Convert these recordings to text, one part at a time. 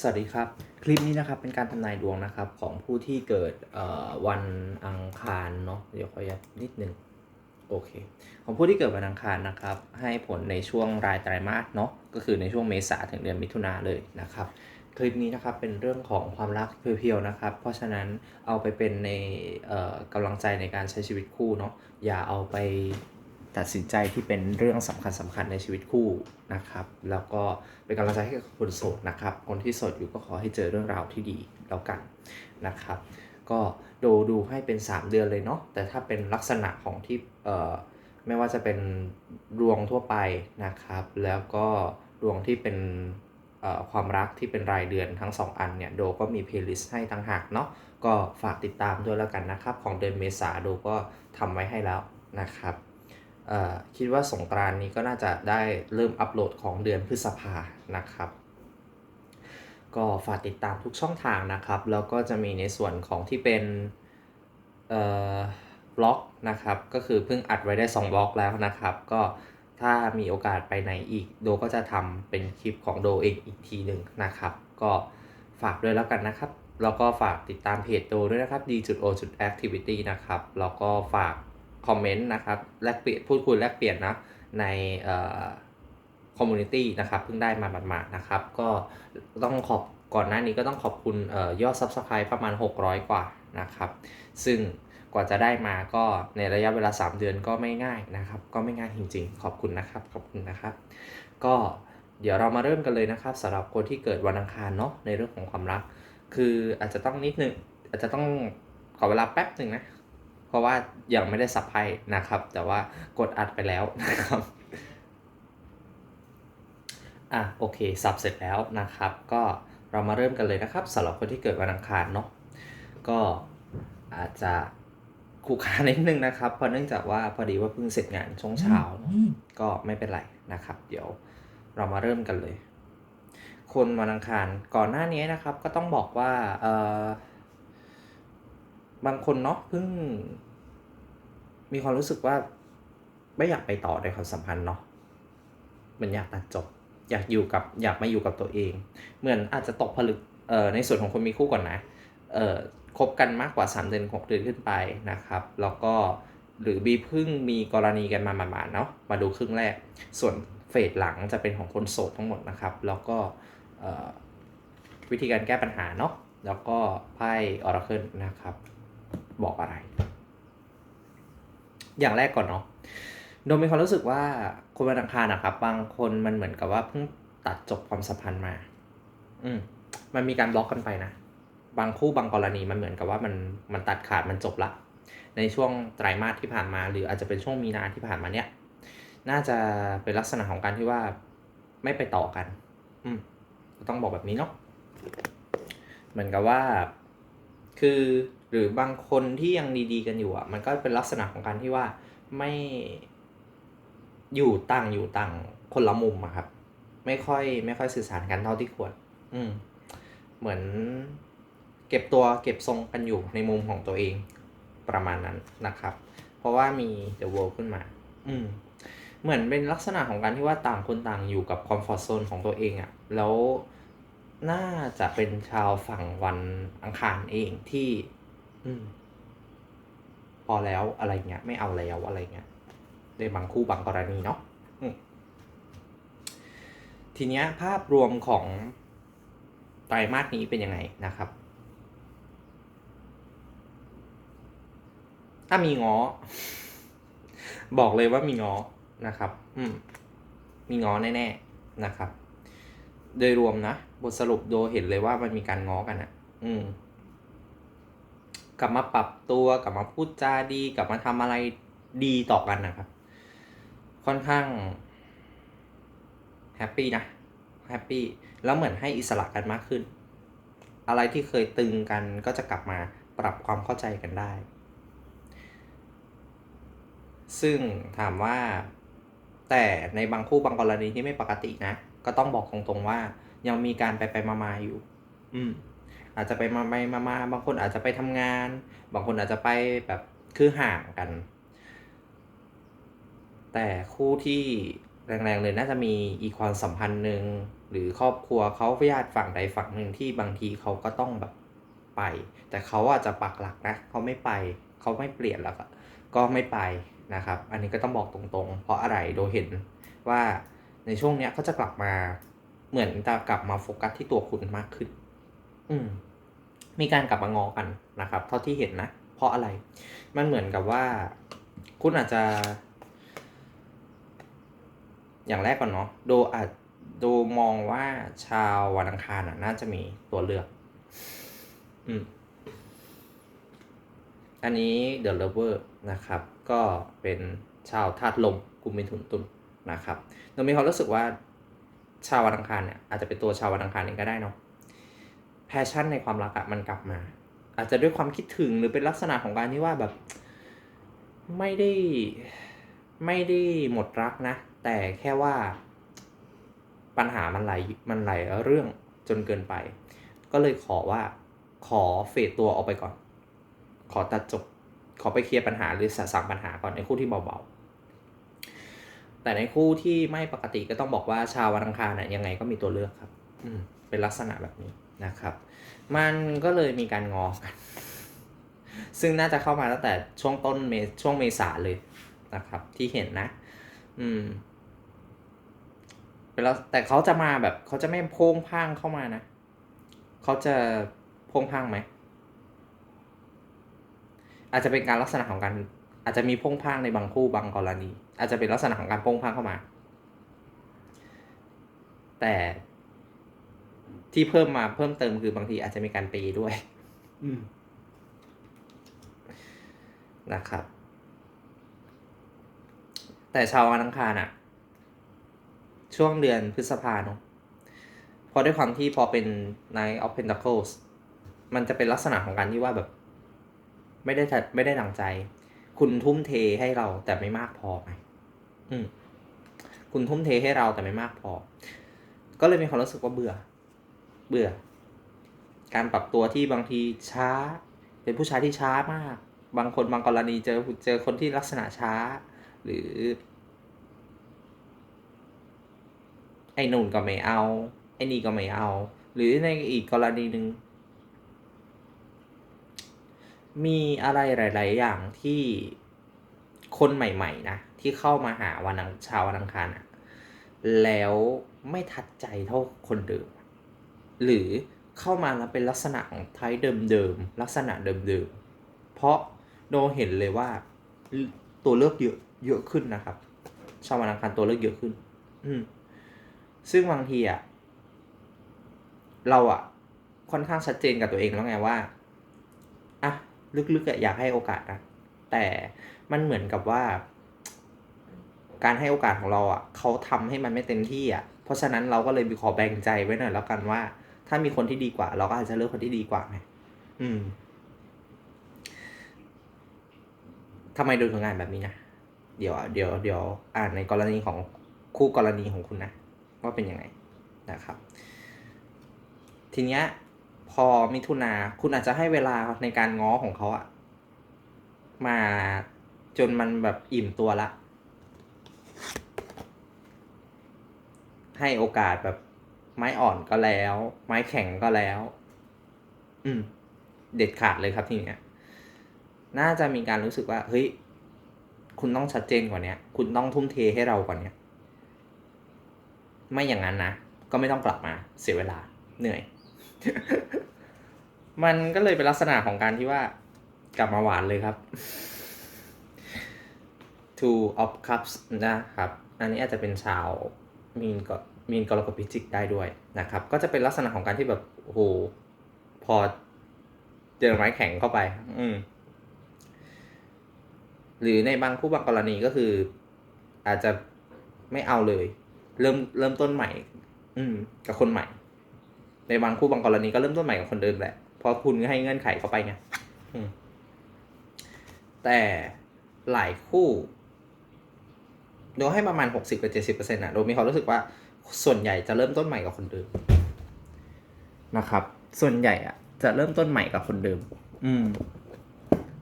สวัสดีครับ คลิปนี้นะครับเป็นการทำนายดวงนะครับของผู้ที่เกิดวันอังคารเนาะเดี๋ยวขอยับนิดนึงโอเค ของผู้ที่เกิดวันอังคารนะครับ ให้ผลในช่วงรายไตรมาสเนาะก็คือในช่วงเมษาถึงเดือนมิถุนาเลยนะครับ คลิปนี้นะครับเป็นเรื่องของความรักเพียวๆนะครับ เพราะฉะนั้นเอาไปเป็นในกำลังใจในการใช้ชีวิตคู่เนาะอย่าเอาไป ตัดสินใจที่เป็นเรื่องสำคัญสำคัญในชีวิตคู่นะครับ แล้วก็เป็นกำลังใจให้กับคนโสดนะครับ คนที่โสดอยู่ก็ขอให้เจอเรื่องราวที่ดีแล้วกันนะครับ ก็ดูดูให้เป็น 3 เดือนเลยเนาะแต่ถ้าเป็นลักษณะของที่เอ่อไม่ว่าจะเป็นดวงทั่วไปนะครับ แล้วก็ดวงที่เป็นความรักที่เป็นรายเดือนทั้ง 2 อันเนี่ยโดก็มีเพลย์ลิสต์ให้ต่างหากเนาะก็ฝากติดตามด้วยแล้วกันนะครับ ของเดือนเมษาโดก็ทำไว้ให้แล้วนะครับ คิดว่าสงกรานนี้ก็น่าจะได้เริ่มอัปโหลดของเดือนพฤษภานะครับ ก็ฝากติดตามทุกช่องทางนะครับ แล้วก็จะมีในส่วนของที่เป็นบล็อกนะครับ ก็คือเพิ่งอัดไว้ได้ 2 บล็อกแล้วนะครับ ก็ถ้ามีโอกาสไปไหนอีกโดก็จะทำเป็นคลิปของโดเองอีกทีหนึ่งนะครับ ก็ฝากด้วยแล้วกันนะครับ แล้วก็ฝากติดตามเพจโดด้วยนะครับ d.o.activity นะครับ แล้วก็ฝาก คอมเมนต์นะครับแลกเปลี่ยนพูดคุยแลกเปลี่ยนนะในคอมมูนิตี้นะครับเพิ่งได้มาหมาดๆนะครับ ก็ต้องขอบก่อนหน้านี้ก็ต้องขอบคุณออยอด Subscribe ประมาณ 600 กว่านะครับ ซึ่งกว่าจะได้มาก็ในระยะเวลา 3 เดือนก็ไม่ง่ายนะครับ ก็ไม่ง่ายจริง ๆ ขอบคุณนะครับ ขอบคุณนะครับ ก็เดี๋ยวเรามาเริ่มกันเลยนะครับสำหรับคนที่เกิดวันอังคารเนาะในเรื่องของความรัก คืออาจจะต้องนิดนึงอาจจะต้องขอเวลาแป๊บหนึ่งนะ ราะว่ายังไม่ได้สับไพ่นะครับ แต่ว่ากดอัดไปแล้วนะครับอะโอเคสับเสร็จแล้วนะครับ ก็เรามาเริ่มกันเลยนะครับสำหรับคนที่เกิดวันอังคารเนาะก็อาจจะขู่ขานิดนึงนะครับเพราะเนื่องจากว่าพอดีว่าเพิ่งเสร็จงานช่วงเช้าเนอะก็ไม่เป็นไรนะครับ เดี๋ยวเรามาเริ่มกันเลย คนวันอังคารก่อนหน้านี้นะครับ ก็ต้องบอกว่าเออ บางคนเนาะเพิ่ง มีความรู้สึกว่า ไม่อยากไปต่อในความสัมพันธ์เนาะมันอยากตัดจบ อยากอยู่กับ อยากมาอยู่กับตัวเอง เหมือนอาจจะตกผลึกเอ่อในส่วนของคนมีคู่ก่อนนะเอ่อคบกันมากกว่า 3 เดือน6เดือนขึ้นไปนะครับ แล้วก็หรือบีเพึ่งมีกรณีกันมาหมาดๆเนาะมาดูครึ่งแรก ส่วนเฟสหลังจะเป็นของคนโสดทั้งหมดนะครับ แล้วก็เอ่อวิธีการแก้ปัญหาเนาะแล้วก็ไพ่ออราเคิลนะครับ บอกอะไร อย่างแรกก่อนเนาะโดยมีความรู้สึกว่าคนวันอังคารนะครับ บางคนมันเหมือนกับว่าเพิ่งตัดจบความสัมพันธ์มา อืม มันมีการบล็อกกันไปนะ บางคู่บางกรณีมันเหมือนกับว่ามันมันตัดขาดมันจบละ ในช่วงไตรมาสที่ผ่านมา หรืออาจจะเป็นช่วงมีนาที่ผ่านมาเนี่ย น่าจะเป็นลักษณะของการที่ว่าไม่ไปต่อกัน อืมต้องบอกแบบนี้เนาะ เหมือนกับว่า คือ รือบางคนที่ยังดีๆกันอยู่อะ มันก็เป็นลักษณะของการที่ว่าไม่อยู่ต่างอยู่ต่างคนละมุมอะครับ ไม่ค่อยไม่ค่อยสื่อสารกันเท่าที่ควร อืม เหมือนเก็บตัวเก็บทรงกันอยู่ในมุมของตัวเองประมาณนั้นนะครับ เพราะว่ามี The World ขึ้นมา อืม เหมือนเป็นลักษณะของการที่ว่าต่างคนต่างอยู่กับคอมฟอร์ z โซนของตัวเองอะแล้วน่าจะเป็นชาวฝั่งวันอังคารเองที่ อืม พอแล้วอะไรเงี้ย ไม่เอาแล้วอะไรเงี้ยในบางคู่บางกรณีเนาะทีเนี้ยภาพรวมของไตรมาสนี้เป็นยังไงนะครับ ถ้ามีง้อบอกเลยว่ามีง้อนะครับ อืม มีง้อแน่ๆนะครับ โดยรวมนะ บทสรุปโดยเห็นเลยว่ามันมีการง้อกันอะ อืม กลับมาปรับตัวกลับมาพูดจาดี กลับมาทำอะไรดีต่อกันนะครับ ค่อนข้างแฮปปี้นะแฮปปี้แล้วเหมือนให้อิสระกันมากขึ้น อะไรที่เคยตึงกันก็จะกลับมาปรับความเข้าใจกันได้ ซึ่งถามว่าแต่ในบางคู่บางกรณีที่ไม่ปกตินะ ก็ต้องบอกตรงๆว่า ยังมีการไปไปมามาอยู่ อืม อาจจะไปมาไปมามาบางคนอาจจะไปทำงาน บางคนอาจจะไปแบบคือห่างกัน แต่คู่ที่แรงๆเลยน่าจะมีอีกความสัมพันธ์หนึ่งหรือครอบครัวเขาญาติฝั่งใดฝั่งหนึ่งที่บางทีเขาก็ต้องแบบไป แต่เขาอาจจะปักหลักนะเขาไม่ไปเขาไม่เปลี่ยนแล้วก็ก็ไม่ไปนะครับ อันนี้ก็ต้องบอกตรงๆ เพราะอะไรโดยเห็นว่าในช่วงเนี้ยเขาจะกลับมาเหมือนจะกลับมาโฟกัสที่ตัวคุณมากขึ้น อืม มีการกลับมางอกันนะครับ เท่าที่เห็นนะ เพราะอะไร มันเหมือนกับว่า คุณอาจจะ อย่างแรกก่อนเนาะโดอาจโดมองว่าชาววันอังคารน่ะน่าจะมีตัวเลือก อืม อันนี้ The Lover นะครับ ก็เป็นชาวธาตุลมกุมเป็นถุนตุนนะครับเรามีความรู้สึกว่าชาววันอังคารเนี่ยอาจจะเป็นตัวชาววันอังคารเองก็ได้เนาะ แพชชั่นในความรักอะมันกลับมา อาจจะด้วยความคิดถึงหรือเป็นลักษณะของการที่ว่าแบบ ไม่ได้ไม่ได้หมดรักนะ แต่แค่ว่าปัญหามันไหลมันไหลเรื่องจนเกินไป ก็เลยขอว่าขอเฟดตัวออกไปก่อน ขอตัดจบ ขอไปเคลียร์ปัญหาหรือสะสางปัญหาก่อนในคู่ที่เบาๆ แต่ในคู่ที่ไม่ปกติก็ต้องบอกว่าชาววันอังคารน่ะยังไงก็มีตัวเลือกครับ อืมเป็นลักษณะแบบนี้ นะครับ มันก็เลยมีการงอกัน ซึ่งน่าจะเข้ามาตั้งแต่ช่วงต้นเมช่วงเมษาเลยนะครับ ที่เห็นนะ อืมเป็นแล้วแต่เขาจะมาแบบเขาจะไม่โพ่งพ่างเข้ามานะเขาจะโพ่งพ่างไหม อาจจะเป็นการลักษณะของการอาจจะมีพ่งพ่างในบางคู่บางกรณี อาจจะเป็นลักษณะของการพ่งพ่างเข้ามา แต่ ที่เพิ่มมาเพิ่มเติมคือบางทีอาจจะมีการปีด้วยอืมนะครับ แต่ชาววันอังคารอะช่วงเดือนพฤษภาเนอะเพราะด้วยความที่พอเป็น Knight of Pentacles มันจะเป็นลักษณะของการที่ว่าแบบ ไม่ได้ทัดไม่ได้ดังใจ คุณทุ่มเทให้เราแต่ไม่มากพอไงอืมคุณทุ่มเทให้เราแต่ไม่มากพอ ก็เลยมีความรู้สึกว่าเบื่อ เบื่อ การปรับตัวที่บางทีช้า เป็นผู้ชายที่ช้ามาก บางคนบางกรณีเจอเจอคนที่ลักษณะช้า หรือ ไอ้นุ่นก็ไม่เอา ไอ้นี่ก็ไม่เอา หรือในอีกกรณีหนึ่งมีอะไรหลาย ๆ อย่างที่คนใหม่ ๆ นะ ที่เข้ามาหาวันังชาววันอังคารอะแล้วไม่ทัดใจเท่าคนเดิม หรือเข้ามาแล้วเป็นลักษณะของไทป์เดิมๆลักษณะเดิมๆเพราะโดเห็นเลยว่าตัวเลือกเยอะเยอะขึ้นนะครับชาววันอังคารตัวเลือกเยอะขึ้น อืมซึ่งบางทีอะเราอะค่อนข้างชัดเจนกับตัวเองแล้วไงว่าอะลึกๆอะอยากให้โอกาสนะแต่มันเหมือนกับว่า การให้โอกาสของเราอะเขาทำให้มันไม่เต็มที่อะเพราะฉะนั้นเราก็เลยขอแบ่งใจไว้หน่อยแล้วกันว่า ถ้ามีคนที่ดีกว่า เราก็อาจจะเลือกคนที่ดีกว่าไงอืมทำไมดูถึงงานแบบนี้นะเดี๋ยว เดี๋ยวเดี๋ยวอ่านในกรณีของคู่กรณีของคุณนะว่าเป็นยังไงนะครับ ทีเนี้ยพอมิถุนาคุณอาจจะให้เวลาในการง้อของเขาอะมาจนมันแบบอิ่มตัวละ ให้โอกาสแบบ ไม้อ่อนก็แล้ว ไม้แข็งก็แล้ว อืม เด็ดขาดเลยครับทีเนี้ย น่าจะมีการรู้สึกว่า เฮ้ย คุณต้องชัดเจนกว่านี้คุณต้องทุ่มเทให้เรากว่านี้ไม่อย่างนั้นนะ ก็ไม่ต้องกลับมา เสียเวลา เหนื่อย มันก็เลยเป็นลักษณะของการที่ว่า กลับมาหวานเลยครับ two of cups นะครับ อันนี้อาจจะเป็นชาวมีนก็ มีนกรกฎพิจิกได้ด้วยนะครับ ก็จะเป็นลักษณะของการที่แบบโอ้โหพอเจอไม้แข็งเข้าไป อืมหรือในบางคู่บางกรณีก็คือ อาจจะไม่เอาเลย เริ่มเริ่มต้นใหม่ อืม กับคนใหม่ ในบางคู่บางกรณีก็เริ่มต้นใหม่กับคนเดิมแหละเพราะคุณให้เงื่อนไขเข้าไปไงแต่หลายคู่โดยให้ประมาณหกสิบกับเจ็ดสิบเปอร์เซ็นต์อะโดยมีความรู้สึกว่า ส่วนใหญ่จะเริ่มต้นใหม่กับคนเดิมนะครับ ส่วนใหญ่อะจะเริ่มต้นใหม่กับคนเดิม อืม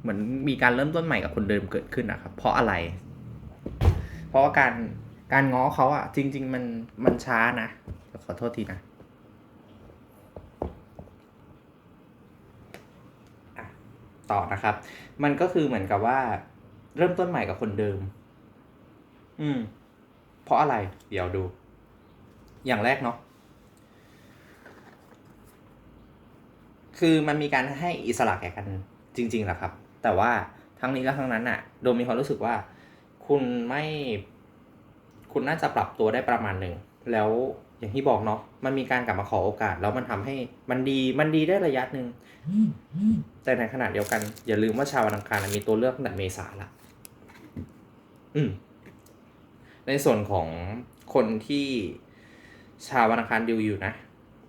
เหมือนมีการเริ่มต้นใหม่กับคนเดิมเกิดขึ้นนะครับ เพราะอะไร เพราะว่าการการง้อเขาอะจริง ๆ มันมันช้านะขอโทษทีนะต่อนะครับ มันก็คือเหมือนกับว่า เริ่มต้นใหม่กับคนเดิม อืม เพราะอะไร เดี๋ยวดู อย่างแรกเนาะคือมันมีการให้อิสระแก่กันจริงๆแหละครับ แต่ว่าทั้งนี้และทั้งนั้นอะโดมมีความรู้สึกว่า คุณไม่ คุณน่าจะปรับตัวได้ประมาณหนึ่งแล้วอย่างที่บอกเนาะมันมีการกลับมาขอโอกาส แล้วมันทำให้มันดีมันดีได้ระยะหนึ่งแต่ในขณะเดียวกัน อย่าลืมว่าชาววันอังคารมีตัวเลือกตั้งแต่เมษาละอืมในส่วนของคนที่ ชาววันอังคารดิวอยู่นะ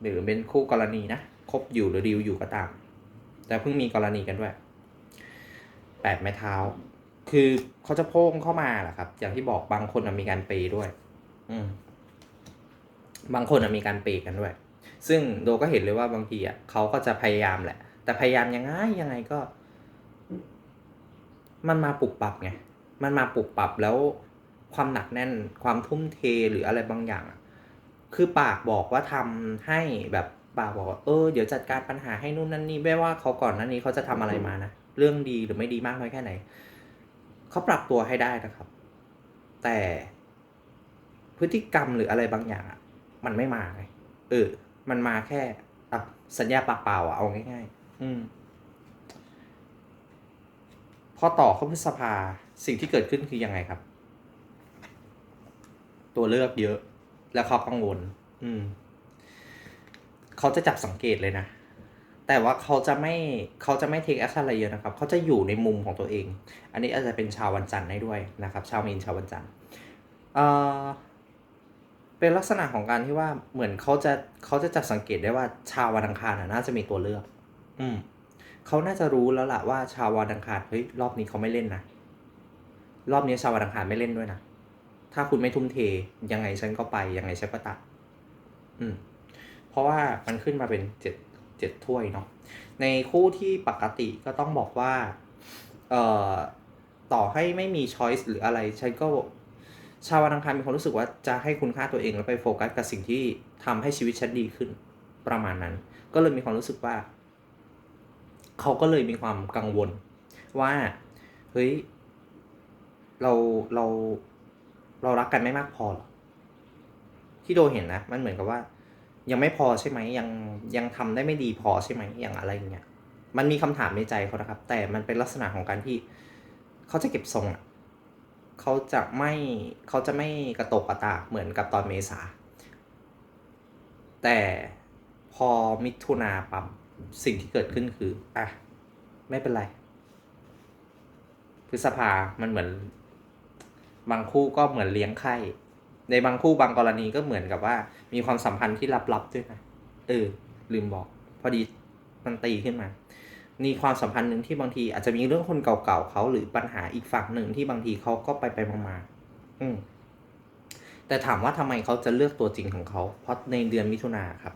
หรือเป็นคู่กรณีนะคบอยู่หรือดิวอยู่ก็ตาม แต่เพิ่งมีกรณีกันด้วยแปดไม้เท้า คือเขาจะโพ่งเข้ามาแหละครับ อย่างที่บอกบางคนมีการเปย์ด้วย อืม บางคนมีการเปย์กันด้วย ซึ่งโดก็เห็นเลยว่าบางทีอะเขาก็จะพยายามแหละ แต่พยายามยังไงยังไงก็ มันมาปรับปรับไง มันมาปรับปรับแล้วความหนักแน่นความทุ่มเทหรืออะไรบางอย่างอะ คือปากบอกว่าทำให้แบบปากบอกว่าเออเดี๋ยวจัดการปัญหาให้นู่นนั่นนี่ไม่ว่าเขาก่อนนั้นนี้เขาจะทำอะไรมานะเรื่องดีหรือไม่ดีมากน้อยแค่ไหนเขาปรับตัวให้ได้นะครับ แต่พฤติกรรมหรืออะไรบางอย่างอะมันไม่มาไงเออ มันมาแค่อะสัญญาปากเปล่าอะเอาง่ายๆ อืมพอต่อเข้าพฤษภาสิ่งที่เกิดขึ้นคือยังไงครับ ตัวเลือกเยอะ แล้วเขากังวล อืม เขาจะจับสังเกตเลยนะ แต่ว่าเขาจะไม่เขาจะไม่เทคแอคชั่นอะไรเยอะนะครับ เขาจะอยู่ในมุมของตัวเอง อันนี้อาจจะเป็นชาววันจันทร์ได้ด้วยนะครับ ชาวมีนชาววันจันทร์เอ่อเป็นลักษณะของการที่ว่าเหมือนเขาจะเขาจะจับสังเกตได้ว่าชาววันอังคารน่ะน่าจะมีตัวเลือก อืมเขาน่าจะรู้แล้วล่ะว่าชาววันอังคารเฮ้ยรอบนี้เขาไม่เล่นนะรอบนี้ชาววันอังคารไม่เล่นด้วยนะ ถ้าคุณไม่ทุ่มเท ยังไงฉันก็ไป ยังไงฉันก็ตัด อืม เพราะว่ามันขึ้นมาเป็นเจ็ดเจ็ดถ้วยเนาะ ในคู่ที่ปกติก็ต้องบอกว่า เอ่อ ต่อให้ไม่มีช้อยส์หรืออะไร ฉันก็ ชาววันอังคารมีความรู้สึกว่าจะให้คุณค่าตัวเองแล้วไปโฟกัสกับสิ่งที่ทำให้ชีวิตฉันดีขึ้น ประมาณนั้น ก็เลยมีความรู้สึกว่า เขาก็เลยมีความกังวล ว่า เฮ้ย เรา เรา เรารักกันไม่มากพอหรอที่โดเห็นนะ มันเหมือนกับว่า ยังไม่พอใช่ไหมยังยังทำได้ไม่ดีพอใช่ไหมอย่างอะไรอย่างเงี้ยมันมีคำถามในใจเขานะครับ แต่มันเป็นลักษณะของการที่เขาจะเก็บทรงอะเขาจะไม่เขาจะไม่กระตกกระตากเหมือนกับตอนเมษา แต่พอมิถุนาปั๊บสิ่งที่เกิดขึ้นคือ อะ ไม่เป็นไร พฤษภามันเหมือน บางคู่ก็เหมือนเลี้ยงไข่ในบางคู่บางกรณีก็เหมือนกับว่า มีความสัมพันธ์ที่ลับๆด้วยนะเออ ลืมบอก พอดีมันตีขึ้นมา มีความสัมพันธ์หนึ่งที่บางทีอาจจะมีเรื่องคนเก่าๆเขาหรือปัญหาอีกฝั่งหนึ่งที่บางทีเขาก็ไปไปมาๆอืมแต่ถามว่าทำไมเขาจะเลือกตัวจริงของเขา เพราะในเดือนมิถุนาครับ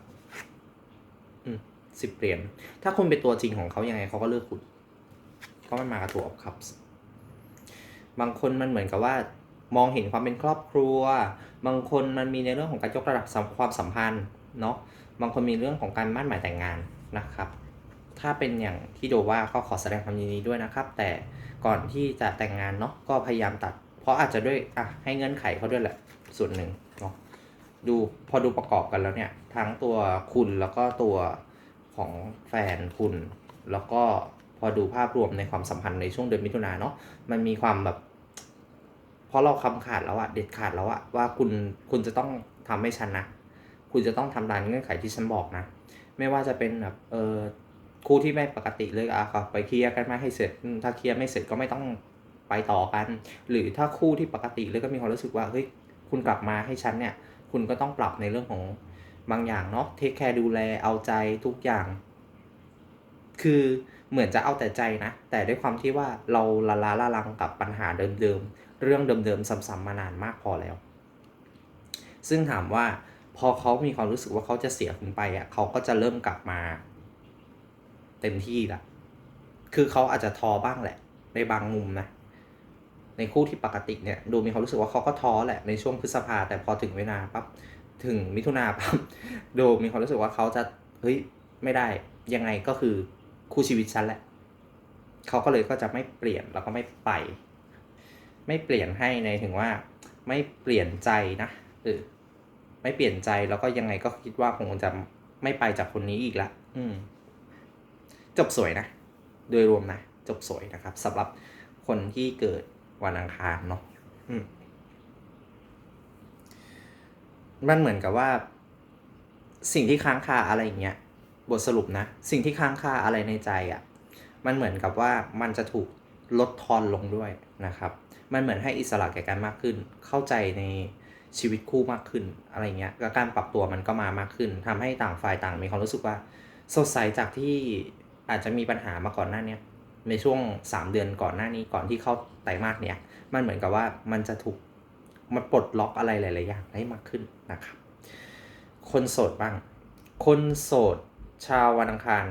อืมสิบเหรียญถ้าคุณเป็นตัวจริงของเขายังไงเขาก็เลือกคุณ ก็ไม่มากระถูกครับ บางคนมันเหมือนกับว่า มองเห็นความเป็นครอบครัว บางคนมันมีในเรื่องของการยกระดับความสัมพันธ์เนาะบางคนมีเรื่องของการมั่นหมายแต่งงานนะครับ ถ้าเป็นอย่างที่โดว่าก็ขอแสดงความยินดีด้วยนะครับ แต่ก่อนที่จะแต่งงานเนาะก็พยายามตัด เพราะอาจจะด้วยอะให้เงื่อนไขเขาด้วยแหละส่วนหนึ่งเนาะดูพอดูประกอบกันแล้วเนี่ยทั้งตัวคุณแล้วก็ตัวของแฟนคุณ แล้วก็พอดูภาพรวมในความสัมพันธ์ในช่วงเดือนมิถุนาเนาะมันมีความแบบ เพราะเราคำขาดแล้วอะเด็ดขาดแล้วอะว่าคุณคุณจะต้องทำให้ฉันนะ คุณจะต้องทำตามเงื่อนไขที่ฉันบอกนะ ไม่ว่าจะเป็นแบบเออคู่ที่ไม่ปกติเลยอะก็ไปเคลียร์กันมาให้เสร็จ ถ้าเคลียร์ไม่เสร็จก็ไม่ต้องไปต่อกัน หรือถ้าคู่ที่ปกติเลยก็มีความรู้สึกว่าเฮ้ยคุณกลับมาให้ฉันเนี่ย คุณก็ต้องปรับในเรื่องของบางอย่างเนาะเทคแคร์ดูแลเอาใจทุกอย่าง คือ เหมือนจะเอาแต่ใจนะ แต่ด้วยความที่ว่าเราละลาละลังกับปัญหาเดิมๆ เรื่องเดิมๆ ซ้ำๆมานานมากพอแล้ว ซึ่งถามว่าพอเขามีความรู้สึกว่าเขาจะเสียคุณไปอะเขาก็จะเริ่มกลับมา เต็มที่ละคือเขาอาจจะทอบ้างแหละ ในบางมุมนะ ในคู่ที่ปกติเนี่ย ดูมีความรู้สึกว่าเขาก็ท้อแหละในช่วงพฤษภาแต่พอถึงเวลาปั๊บถึงมิถุนาปั๊บดูมีความรู้สึกว่าเขาจะเฮ้ยไม่ได้ยังไงก็คือ คู่ชีวิตฉันแหละ เขาก็เลยก็จะไม่เปลี่ยนแล้วก็ไม่ไป ไม่เปลี่ยนให้ในถึงว่า ไม่เปลี่ยนใจนะเออไม่เปลี่ยนใจแล้วก็ยังไงก็คิดว่าคงจะไม่ไปจากคนนี้อีกละอืม จบสวยนะ โดยรวมนะจบสวยนะครับสำหรับคนที่เกิดวันอังคารเนาะมมันเหมือนกับว่า สิ่งที่ค้างคาอะไรอย่างเงี้ย บทสรุปนะ สิ่งที่ค้างคาอะไรในใจอะ่ะมันเหมือนกับว่ามันจะถูกลดทอนลงด้วยนะครับ มันเหมือนให้อิสระแก่กันมากขึ้น เข้าใจในชีวิตคู่มากขึ้นอะไรเงี้ยแล้วการปรับตัวมันก็มามากขึ้นทำให้ต่างฝ่ายต่างมีความรู้สึกว่าสดใสจากที่อาจจะมีปัญหามาก่อนหน้าเนี้ในช่วง 3 เดือนก่อนหน้านี้ก่อนที่เข้าไตรมาสเนี่ยมันเหมือนกับว่ามันจะถูกมันปลดล็อกอะไรหลาย ๆ อย่างได้มากขึ้นนะครับ คนโสดบ้าง คนโสด ชาววันอังคาร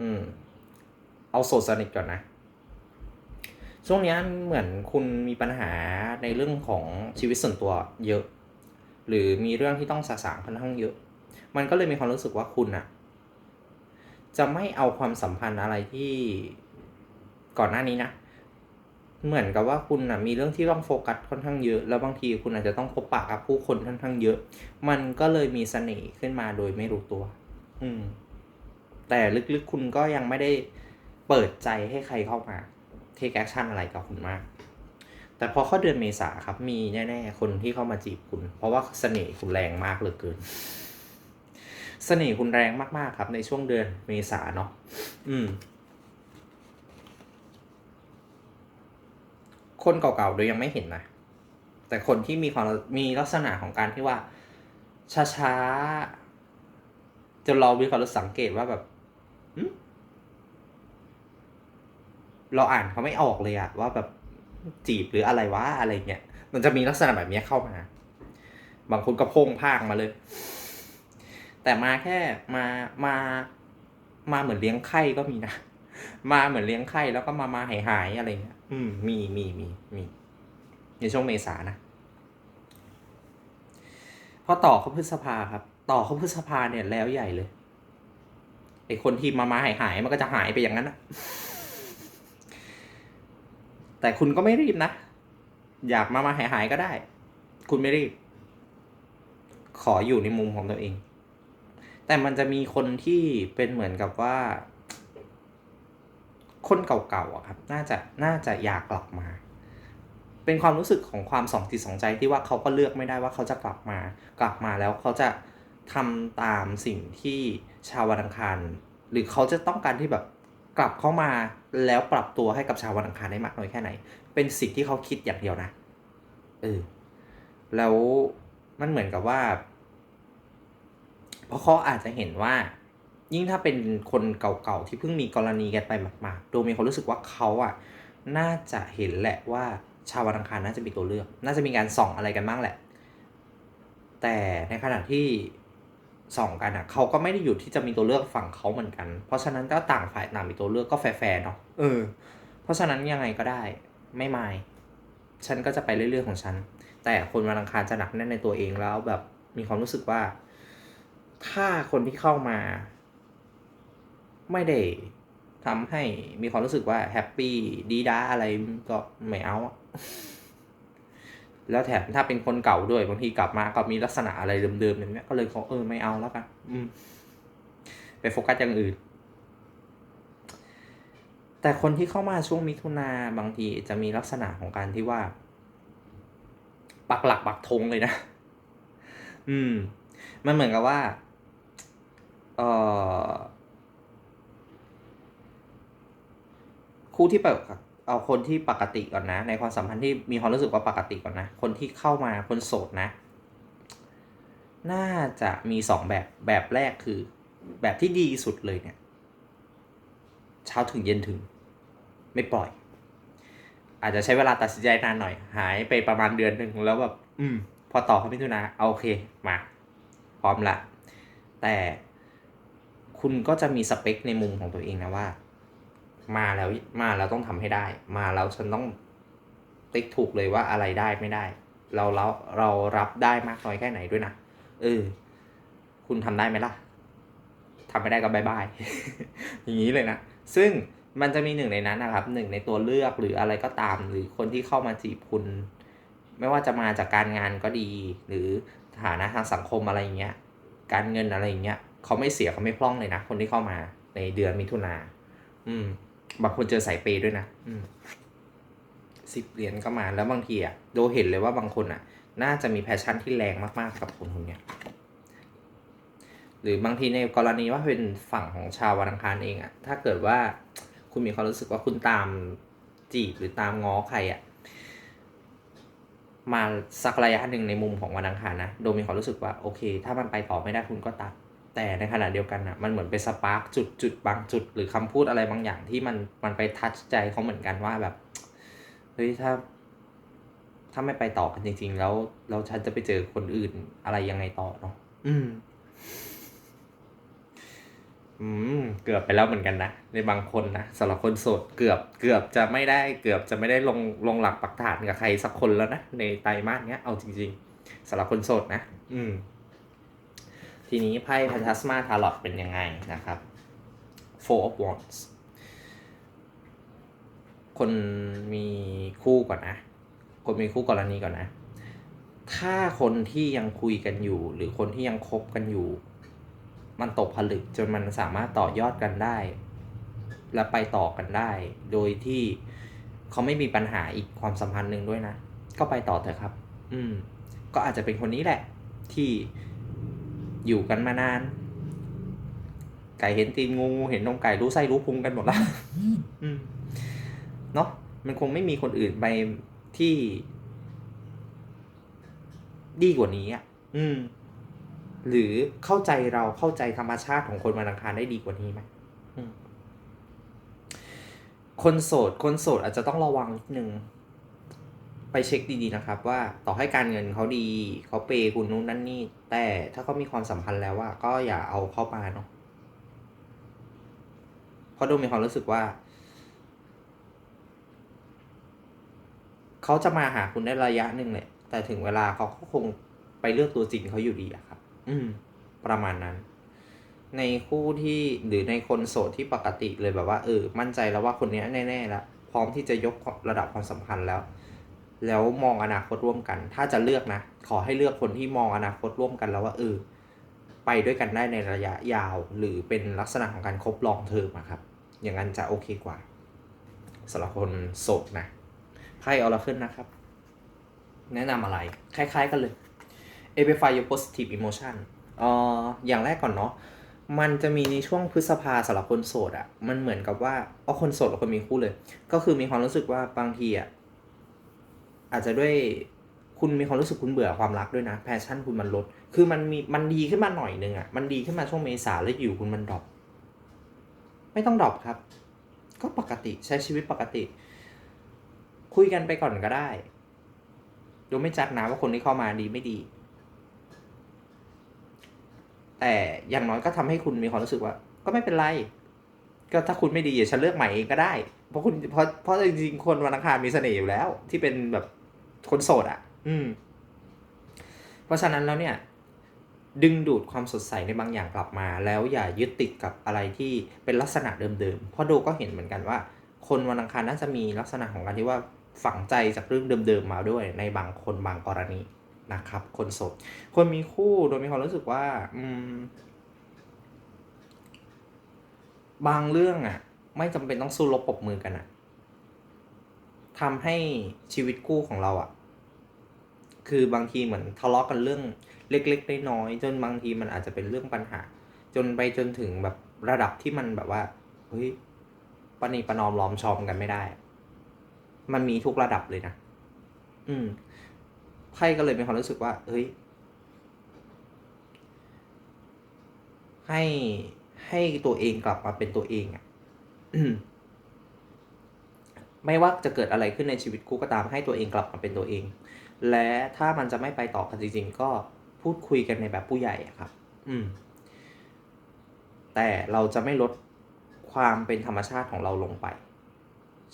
อืม เอาโสดสนิทก่อนนะ ช่วงนี้เหมือนคุณมีปัญหาในเรื่องของชีวิตส่วนตัวเยอะ หรือมีเรื่องที่ต้องสะสางค่อนข้างเยอะ มันก็เลยมีความรู้สึกว่าคุณอะจะไม่เอาความสัมพันธ์อะไรที่ก่อนหน้านี้นะ เหมือนกับว่าคุณนะมีเรื่องที่ต้องโฟกัสค่อนข้างเยอะ แล้วบางทีคุณอาจจะต้องพบปะกับผู้คนค่อนข้างเยอะ มันก็เลยมีเสน่ห์ขึ้นมาโดยไม่รู้ตัว อืม แต่ลึกๆคุณก็ยังไม่ได้เปิดใจให้ใครเข้ามาเทคแอคชั่นอะไรกับคุณมาก แต่พอเข้าเดือนเมษาครับ มีแน่ๆคนที่เข้ามาจีบคุณ เพราะว่าเสน่ห์คุณแรงมากเหลือเกิน เสน่ห์คุณแรงมากๆครับ ในช่วงเดือนเมษาเนาะอืม คนเก่าๆโดยยังไม่เห็นนะแต่คนที่มีความมีลักษณะของการที่ว่าช้าๆ จนเรามีความรู้สังเกตว่าแบบเราอ่านเขาไม่ออกเลยอะว่าแบบจีบหรืออะไรวะอะไรเงี้ยมันจะมีลักษณะแบบนี้เข้ามา บางคนก็พงพางมาเลย แต่มาแค่มามามาเหมือนเลี้ยงไข่ก็มีนะมาเหมือนเลี้ยงไข่แล้วก็มามาหายหายๆอะไรเงี้ย อืม มีมีมีมีในช่วงเมษานะพอต่อเขาพฤษภาครับ ต่อเขาพฤษภาเนี่ยแล้วใหญ่เลยไอคนที่มามาหายหายมันก็จะหายไปอย่างนั้นนะแต่คุณก็ไม่รีบนะ อยากมามาหายหายก็ได้ คุณไม่รีบ ขออยู่ในมุมของตัวเอง แต่มันจะมีคนที่เป็นเหมือนกับว่า คนเก่าๆอะครับ น่าจะน่าจะอยากกลับมา เป็นความรู้สึกของความสองจิตสองใจที่ว่าเขาก็เลือกไม่ได้ว่าเขาจะกลับมา กลับมาแล้วเขาจะ ทำตามสิ่งที่ชาววันอังคาร หรือเขาจะต้องการที่แบบกลับเข้ามาแล้วปรับตัวให้กับชาววันอังคารได้มากน้อยแค่ไหน เป็นสิ่งที่เขาคิดอย่างเดียวนะเออแล้วมันเหมือนกับว่า เพราะเขาอาจจะเห็นว่า ยิ่งถ้าเป็นคนเก่าๆที่เพิ่งมีกรณีกันไปมาดๆดูมีควารู้สึกว่าเขาอะน่าจะเห็นแหละว่าชาววันอังคารน่าจะมีตัวเลือก น่าจะมีการส่องอะไรกันบ้างแหละ แต่ในขณะที่ สองกันอะเขาก็ไม่ได้หยุดที่จะมีตัวเลือกฝั่งเขาเหมือนกัน เพราะฉะนั้นก็ต่างฝ่ายต่างมีตัวเลือกก็แฟร์ๆเนาะเออ เพราะฉะนั้นยังไงก็ได้ไม่ไมายฉันก็จะไปเรื่อยๆของฉัน แต่คนวันอังคารจะหนักแน่นในตัวเองแล้วแบบมีความรู้สึกว่า ถ้าคนที่เข้ามา ไม่ได้ทำให้มีความรู้สึกว่าแฮปปี้ดีด้าอะไรก็ไม่เอา แล้วแถมถ้าเป็นคนเก่าด้วยบางทีกลับมาก็มีลักษณะอะไรเดิมๆอย่างเนี้ยก็เลยเขาเออไม่เอาแล้วกันอืม ไปโฟกัสอย่างอื่น แต่คนที่เข้ามาช่วงมิถุนาบางทีจะมีลักษณะของการที่ว่า ปักหลักปักธงเลยนะ อืม มันเหมือนกับว่า เออคู่ที่แบบ เอาคนที่ปกติก่อนนะ ในความสัมพันธ์ที่มีความรู้สึกว่าปกติก่อนนะ คนที่เข้ามาคนโสดนะ น่าจะมีสองแบบแบบแรกคือ แบบที่ดีสุดเลยเนี่ย เช้าถึงเย็นถึง ไม่ปล่อย อาจจะใช้เวลาตัดสินใจนานหน่อย หายไปประมาณเดือนหนึ่งแล้วแบบอืม พอต่อเข้ามิถุนาเอาโอเคมา พร้อมละแต่คุณก็จะมีสเปคในมุมของตัวเองนะว่า มาแล้วมาแล้วต้องทำให้ได้ มาแล้วฉันต้องติ๊กถูกเลยว่าอะไรได้ไม่ได้ เราเราเรารับได้มากน้อยแค่ไหนด้วยนะเออ คุณทำได้ไหมล่ะทำไม่ได้ก็บายบายอย่างนี้เลยนะซึ่งมันจะมีหนึ่งในนั้นนะครับหนึ่งในตัวเลือกหรืออะไรก็ตาม หรือคนที่เข้ามาจีบคุณ ไม่ว่าจะมาจากการงานก็ดี หรือฐานะทางสังคมอะไรเงี้ย การเงินอะไรเงี้ยเขาไม่เสียเขาไม่พร่องเลยนะคนที่เข้ามาในเดือนมิถุนาอืม บางคนเจอสายเปย์ด้วยนะสิบเหรียญก็มาแล้วบางทีอะโดเห็นเลยว่าบางคนอะน่าจะมีแพชชั่นที่แรงมากๆกับคนคนเนี้ยหรือบางทีในกรณีว่าเป็นฝั่งของชาววันอังคารเองอะถ้าเกิดว่าคุณมีความรู้สึกว่าคุณตามจีบหรือตามง้อใครอะมาสักระยะหนึ่งในมุมของวันอังคารนะ โดยมีความรู้สึกว่าโอเค ถ้ามันไปต่อไม่ได้คุณก็ตัด แต่ในขณะเดียวกันอะมันเหมือนไปสปาร์กจุดจุดบางจุด หรือคำพูดอะไรบางอย่างที่มันมันไปทัชใจเขาเหมือนกันว่าแบบเฮ้ยถ้า ถ้าไม่ไปต่อกันจริง ๆ แล้วแล้วฉันจะไปเจอคนอื่นอะไรยังไงต่อเนาะอืม อืม เกือบไปแล้วเหมือนกันนะในบางคนนะสำหรับคนโสดเกือบเกือบจะไม่ได้เกือบจะไม่ได้ลงลงหลักปักฐานกับใครสักคนแล้วนะในไตรมาสเนี้ยเอาจริง ๆสำหรับคนโสดนะอืม ทีนี้ไพ่พันทัสมาทาร์ลอตเป็นยังไงนะครับ Four of Wands คนมีคู่ก่อนนะ คนมีคู่กรณีก่อนนะ ถ้าคนที่ยังคุยกันอยู่ หรือคนที่ยังคบกันอยู่ มันตกผลึกจนมันสามารถต่อยอดกันได้ และไปต่อกันได้ โดยที่เขาไม่มีปัญหาอีกความสัมพันธ์หนึ่งด้วยนะ ก็ไปต่อเถอะครับ อืม ก็อาจจะเป็นคนนี้แหละ ที่ อยู่กันมานาน ไก่เห็นตีนงูงูเห็นนมไก่รู้ไส้รู้พุงกันหมดแล้วอืมเนาะมันคงไม่มีคนอื่นไปที่ ดีกว่านี้อะ อืม หรือเข้าใจเราเข้าใจธรรมชาติของคนวันอังคารได้ดีกว่านี้ไหมอืมคนโสด คนโสดอาจจะต้องระวังนิดนึง ไปเช็คดีๆนะครับ ว่าต่อให้การเงินเขาดีเขาเปย์คุณนู้นนั่นนี่ แต่ถ้าเขามีความสัมพันธ์แล้วว่า ก็อย่าเอาเข้ามาเนาะเพราะดูมีความรู้สึกว่าเขาจะมาหาคุณได้ระยะหนึ่งแหละ แต่ถึงเวลาเขาก็คงไปเลือกตัวจริงเขาอยู่ดีอะครับ อืม ประมาณนั้น ในคู่ที่หรือในคนโสดที่ปกติเลยแบบว่าเออ มั่นใจแล้วว่าคนนี้แน่ๆแล้วพร้อมที่จะยกระดับความสัมพันธ์แล้ว แล้วมองอนาคตร่วมกัน ถ้าจะเลือกนะ ขอให้เลือกคนที่มองอนาคตร่วมกันแล้วว่าเออไปด้วยกันได้ในระยะยาว หรือเป็นลักษณะของการคบลองเทอมครับ อย่างนั้นจะโอเคกว่าสำหรับคนโสดนะไพ่ออราเคิลนะครับ แนะนำอะไร คล้าย ๆ กันเลย amplify your positive emotion เอ่ออย่างแรกก่อนเนาะมันจะมีในช่วงพฤษภาสำหรับคนโสดอะ่ะมันเหมือนกับว่าเอาคนโสดกับคนมีคู่เลย ก็คือมีความรู้สึกว่าบางทีอะ่ะ อาจจะด้วยคุณมีความรู้สึกคุณเบื่อความรักด้วยนะแพชชั่นคุณมันลด คือมันมีมันดีขึ้นมาหน่อยนึงอะ่ะมันดีขึ้นมาช่วงเมษาแล้วอยู่คุณมันดรอปไม่ต้องดรอปครับ ก็ปกติใช้ชีวิตปกติ คุยกันไปก่อนก็ได้ดูไม่จัดนะว่าคนที่เข้ามาดีไม่ดี แต่อย่างน้อยก็ทำให้คุณมีความรู้สึกว่า ก็ไม่เป็นไร ก็ถ้าคุณไม่ดีอย่าฉันเลือกใหม่เองก็ได้ เพราะคุณเพราะเพราะจริงๆคนวันอังคารมีเสน่ห์อยู่แล้ว ที่เป็นแบบ คนโสดอะ อืม เพราะฉะนั้นแล้วเนี่ย ดึงดูดความสดใสในบางอย่างกลับมา แล้วอย่ายึดติดกับอะไรที่เป็นลักษณะเดิมๆเพราะโดก็เห็นเหมือนกันว่า คนวันอังคารน่าจะมีลักษณะของการที่ว่าฝังใจจากเรื่องเดิมๆมาด้วย ในบางคนบางกรณีนะครับ คนโสดคนมีคู่โดยมีความรู้สึกว่า อืม บางเรื่องอะ ไม่จำเป็นต้องสู้รบปรบมือกันอะ ทำให้ชีวิตคู่ของเราอะ คือบางทีเหมือนทะเลาะกันเรื่องเล็กๆน้อยๆจนบางทีมันอาจจะเป็นเรื่องปัญหา จนไปจนถึงแบบระดับที่มันแบบว่าเฮ้ยปณีประนอมล้อมชอมกันไม่ได้ มันมีทุกระดับเลยนะ อืมไพ่ก็เลยมีความรู้สึกว่า เฮ้ย ให้ให้ตัวเองกลับมาเป็นตัวเองอะ่ะ ไม่ว่าจะเกิดอะไรขึ้นในชีวิตคู่ก็ตามให้ตัวเองกลับมาเป็นตัวเอง และถ้ามันจะไม่ไปต่อกันจริงๆ ก็พูดคุยกันในแบบผู้ใหญ่อะครับ อืม แต่เราจะไม่ลดความเป็นธรรมชาติของเราลงไป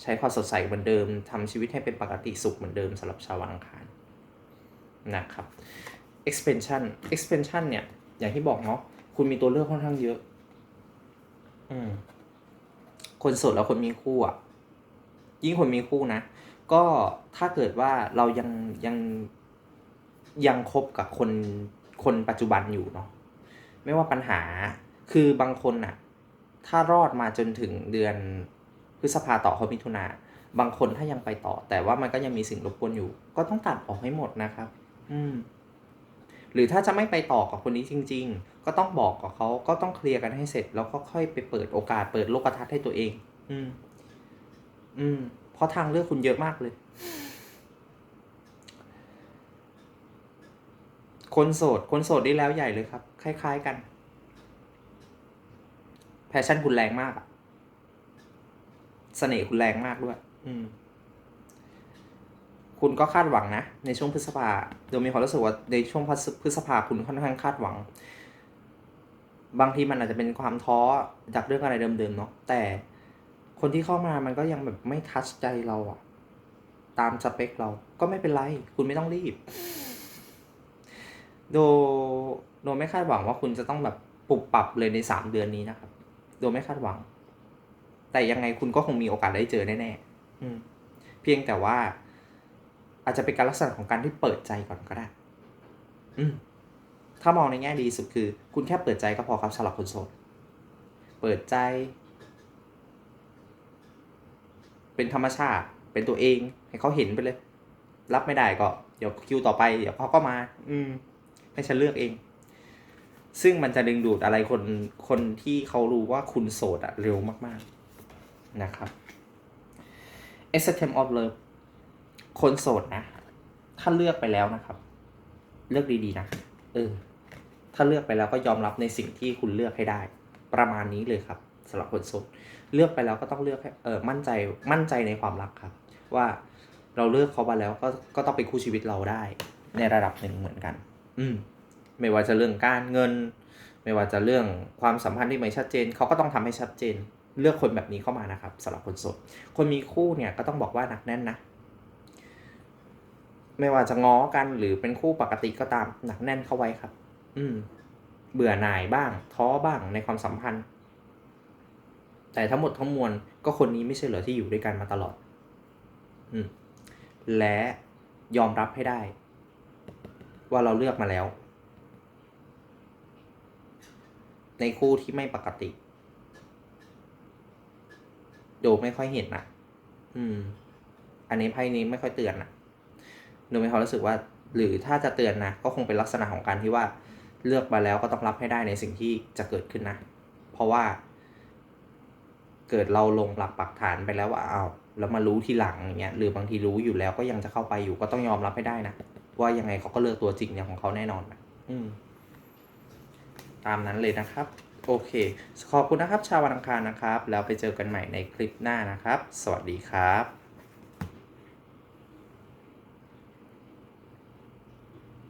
ใช้ความสดใสเหมือนเดิมทำชีวิตให้เป็นปกติสุขเหมือนเดิมสำหรับชาววันอังคารนะครับ expansion expansion เนี่ย อย่างที่บอกเนาะคุณมีตัวเลือกค่อนข้างเยอะ อืม คนโสดแล้วคนมีคู่อะ ยิ่งคนมีคู่นะ ก็ถ้าเกิดว่าเรายังยังยังคบกับคนคนปัจจุบันอยู่เนาะไม่ว่าปัญหาคือบางคนน่ะถ้ารอดมาจนถึงเดือนพฤษภาต่อเขามิถุนาบางคนถ้ายังไปต่อ แต่ว่ามันก็ยังมีสิ่งรบกวนอยู่ ก็ต้องตัดออกให้หมดนะครับ อืม หรือถ้าจะไม่ไปต่อกับคนนี้จริง ๆ ก็ต้องบอกกับเขาก็ต้องเคลียร์กันให้เสร็จ แล้วก็ค่อยไปเปิดโอกาสเปิดโลกทัศน์ให้ตัวเอง อืม อืม เพราะทางเลือกคุณเยอะมากเลย คนโสด คนโสดได้แล้วใหญ่เลยครับ คล้าย ๆกัน แพชชั่นคุณแรงมากอะเสน่ห์คุณแรงมากด้วย อืม คุณก็คาดหวังนะ ในช่วงพฤษภาโดยมีความรู้สึกว่าในช่วงพฤษภาคุณค่อนข้างคาดหวัง บางทีมันอาจจะเป็นความท้อจากเรื่องอะไรเดิมๆเนาะแต่ คนที่เข้ามามันก็ยังแบบไม่ทัชใจเราอะตามสเปคเราก็ไม่เป็นไร คุณไม่ต้องรีบ โดโดไม่คาดหวังว่าคุณจะต้องแบบปรับปรับเลยในสามเดือนนี้นะครับ โดไม่คาดหวัง แต่ยังไงคุณก็คงมีโอกาสได้เจอแน่ๆเพียงแต่ว่า อาจจะเป็นการลักษณะของการที่เปิดใจก่อนก็ได้ อืมถ้ามองในแง่ดีสุดคือ คุณแค่เปิดใจก็พอครับสำหรับคนโสด เปิดใจ เป็นธรรมชาติ เป็นตัวเอง ให้เขาเห็นไปเลย รับไม่ได้ก็ เดี๋ยวคิวต่อไป เดี๋ยวเขาก็มา อืม ให้ฉันเลือกเอง ซึ่งมันจะดึงดูดอะไรคนคนที่เขารู้ว่าคุณโสดอะเร็วมาก ๆ นะครับ e x t e m of love คนโสดนะ ถ้าเลือกไปแล้วนะครับ เลือกดีๆนะ เออ ถ้าเลือกไปแล้วก็ยอมรับในสิ่งที่คุณเลือกให้ได้ ประมาณนี้เลยครับสำหรับคนโสด เลือกไปแล้วก็ต้องเลือกให้เออมั่นใจมั่นใจในความรักครับ ว่าเราเลือกเขามาแล้วก็ก็ต้องเป็นคู่ชีวิตเราได้ ในระดับหนึ่งเหมือนกัน อืมไม่ว่าจะเรื่องการเงิน ไม่ว่าจะเรื่องความสัมพันธ์ที่ไม่ชัดเจนเขาก็ต้องทำให้ชัดเจน เลือกคนแบบนี้เข้ามานะครับสำหรับคนโสดคนมีคู่เนี่ยก็ต้องบอกว่าหนักแน่นนะไม่ว่าจะง้อกันหรือเป็นคู่ปกติก็ตามหนักแน่นเข้าไว้ครับ อืม เบื่อหน่ายบ้าง ท้อบ้างในความสัมพันธ์ แต่ทั้งหมดทั้งมวลก็คนนี้ไม่ใช่เหรอที่อยู่ด้วยกันมาตลอด อืม และยอมรับให้ได้ ว่าเราเลือกมาแล้ว ในคู่ที่ไม่ปกติโดไม่ค่อยเห็นนะอืม อันนี้ไพ่นี้ไม่ค่อยเตือนนะโดยมีความรู้สึกว่า หรือถ้าจะเตือนนะก็คงเป็นลักษณะของการที่ว่าเลือกมาแล้วก็ต้องรับให้ได้ในสิ่งที่จะเกิดขึ้นนะ เพราะว่า เกิดเราลงหลักปักฐานไปแล้วว่าเอาแล้วมารู้ทีหลังอย่างเงี้ยหรือบางทีรู้อยู่แล้วก็ยังจะเข้าไปอยู่ก็ต้องยอมรับให้ได้นะว่ายังไงเขาก็เลือกตัวจริงเนี่ยของเขาแน่นอนนะอืม ตามนั้นเลยนะครับ โอเค ขอบคุณนะครับ ชาววันอังคารนะครับ แล้วไปเจอกันใหม่ในคลิปหน้านะครับ สวัสดีครับ